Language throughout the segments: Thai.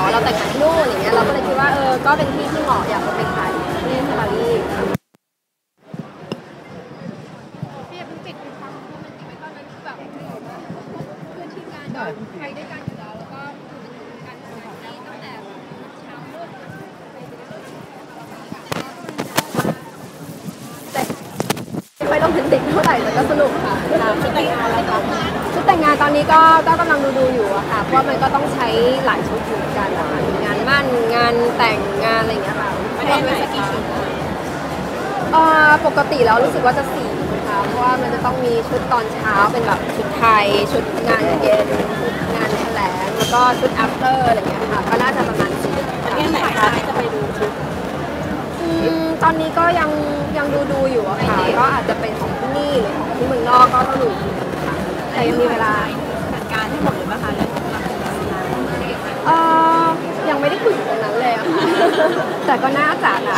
อเราแต่งงานที่นู่นอย่างเงี้ยเราก็เลยคิดว่าเออก็เป็นที่ที่เหมาะอยากจะไปถ่ายที่ปารีสพี่เพิ่งปิดเป็นความโรแมนติกไว้ตอนนั้นคือแบบเพื่อนที่งานแบบไปด้วยกันอยู่แล้วแล้วก็คือเป็นการทำงานที่ตั้งแต่เช้ามืดไม่ค่อยต้องเป็นติกเท่าไหร่แต่ก็สนุกค่ะชุดแต่งงานอะไรคะ ชุดแต่งงานตอนนี้ก็ก็กำลังดูดูๆอยู่อะค่ะ เพราะว่ามันก็ต้องใช้หลายชุดอยู่เหมือนกันนะคะงานมั่นงานแต่งงานอะไรอย่างเงี้ยค่ะประเทศไหนสักกี่ชุดเอ่อปกติแล้วรู้สึกว่าจะสี่นะคะเพราะว่ามันจะต้องมีชุดตอนเช้าเป็นแบบชุดไทย ชุดงานเย็นชุดงานแถลงแล้วก็ชุด after อะไรอย่างเงี้ยค่ะ ก็น่าจะประมาณสี่ประเทศไหนคะจะไปดูชุดอืมตอนนี้ก็ยังยังดูดูอยู่อะค่ะ ก็อาจจะเป็นของที่นี่หรือของที่เมืองนอกก็ต้องดูอีกทีค่ะแต่ยัง มีเวลาจัดการให้หมดเลยไหมคะเรื่องของเอ่อยังไม่ได้คุยถึงตรงนั้นเลยอะค่ะ แต่ก็น่าจะนะ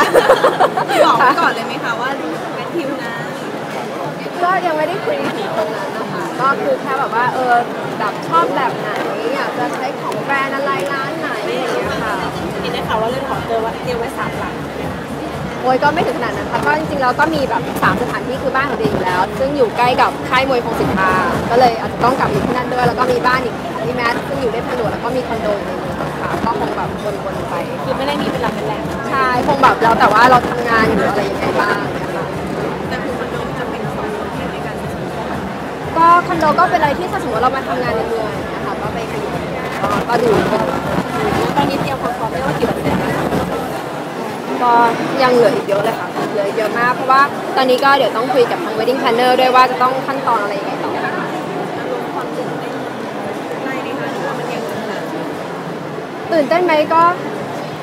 บอกไว้ก่อนเลยไหมคะว่าแมทธิวนะก็ยังไม่ได้คุยถึงตรงนั้นนะคะ ก็คือแค่แบบว่าเออแบบชอบแบบไหน โอ้ยก็ไม่ถึงขนาดนั้นค่ะก็จริงๆแล้วก็มีแบบสามสถานที่คือบ้านของเดย์อยู่แล้ว ซึ่งอยู่ใกล้กับค่ายมวยพงศิษฐาก็เลยอาจจะต้องกลับอยู่ที่นั่นด้วย แล้วก็มีบ้านอีกของพี่แมทซึ่งอยู่ในผนวดแล้วก็มีคอนโดอยู่ในนี้ค่ะก็คงแบบวนๆไปคือไม่ได้มีเป็นหลักเป็นแหล่งใช่คงแบบแล้วแต่ว่าเราทำงานอยู่อะไรยังไงบ้างเนี่ยค่ะ แต่คือคอนโดจะเป็นสองคนที่ในการใช้ชีวิตก็คอนโดก็เป็นอะไรที่ถ้าสมมติเรามาทำงานในเมืองอย่างเงี้ยค่ะก็ไปอยู่ก็ก็ดูแล้วตอนนี้เตรียมความพร้อมได้ว่ากี่เปอร์เซ็นต์แล้ว ก็ยังเหลืออีกเยอะเลยค่ะเหลือเยอะมากเพราะว่าตอนนี้ก็เดี๋ยวต้องคุยกับทาง wedding planner ด้วยว่าจะต้องขั้นตอนอะไรยังไงต่อตื่นเต้นไหมคือว่ามันยังตื่นเต้นไหมก็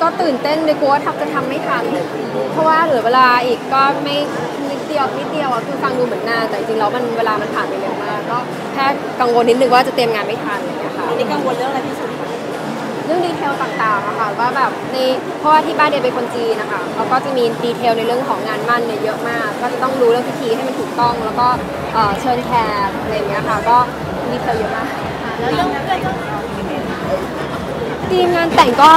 ก็ตื่นเต้นเลยกลัวว่าทำจะทำไม่ทันเพราะว่าเหลือเวลาอีกก็ไม่นิดเดียวนิดเดียวอะคือฟังดูเหมือนนานแต่จริงแล้วมันเวลามันผ่านไปเร็วมากก็แค่กังวลนิดนึงว่าจะเตรียมงานไม่ทันอะไรอย่างเงี้ยค่ะนนี้กังวลเรื่องอะไรที่สุด เรื่องดีเทลต่างๆอะค่ะว่าแบบในเพราะว่าที่บ้านเดนเป็นคนจีนนะคะเขาก็จะมีดีเทลในเรื่องของงานมั่นเนี่ยเยอะมาก ก็จะต้องรู้เรื่องพิธีให้มันถูกต้อง แล้วก็เชิญแขกอะไรอย่างเงี้ยค่ะก็ดีเทลเยอะมากแล้วเรื่องเพื่อนเจ้าสาวทีมงานแต่งก็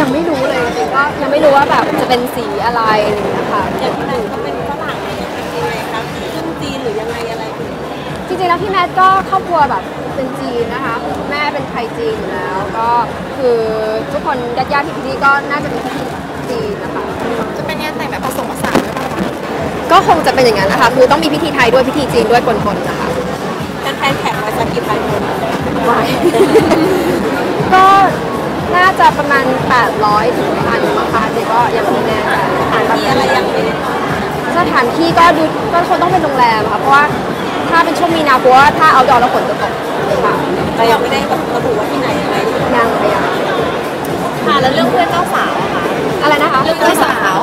ยังไม่รู้เลยจริงก็ยังไม่รู้ว่าแบบจะเป็นสีอะไรอะไรอย่างเงี้ยค่ะอย่างที่ไหนเขาเป็นฝรั่งเลยยังไงคะครึ่งจีนหรือยังไงอะไรจริงๆแล้วพี่แมทก็ครอบครัวแบบ เป็นจีนนะคะ แม่เป็นไทยจีนอยู่แล้ว ก็คือทุกคนญาติๆที่นี่ก็น่าจะเป็นพิธีจีนนะคะ จะเป็นงานแต่งแบบผสมผสานหรือเปล่าคะก็คงจะเป็นอย่างนั้นนะคะ คือต้องมีพิธีไทยด้วยพิธีจีนด้วยปนๆนะคะแฟนๆแขกมาสักกี่พันคนไว้ก็น่าจะประมาณ 800ถึงพันมั้งคะเดี๋ยวก็ยังไม่แน่ใจมีอะไรยังไม่ได้สถานที่ก็ดูก็คงต้องเป็นโรงแรมค่ะเพราะว่าถ้าเป็นช่วงมีนาเพราะว่าถ้าเอาดอแล้วฝนจะตก ค่ะแต่ยังไม่ได้แบบระบุว่าที่ไหนอะไรยังไปยังค่ะแล้วเรื่องเพื่อนเจ้าสาวอะคะอะไรนะคะเรื่องเจ้าสาว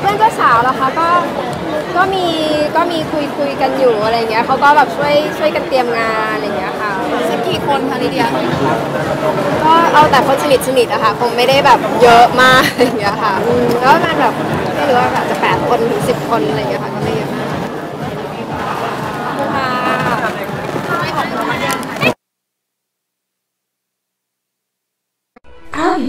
เพื่อนเจ้าสาวเหรอคะก็ก็มีก็มีคุยคุยกันอยู่อะไรเงี้ยเขาก็แบบช่วยช่วยกันเตรียมงานอะไรเงี้ยค่ะสักกี่คนคะลิเดียก็เอาแต่คนสนิทสนิทอะค่ะคงไม่ได้แบบเยอะมากอะไรอย่างเงี้ยค่ะอืมแล้วประมาณแบบไม่รู้ว่าแบบจะแปดคนถึงสิบคนอะไรอย่างเงี้ยค่ะก็ไม่เยอะมากค่ะ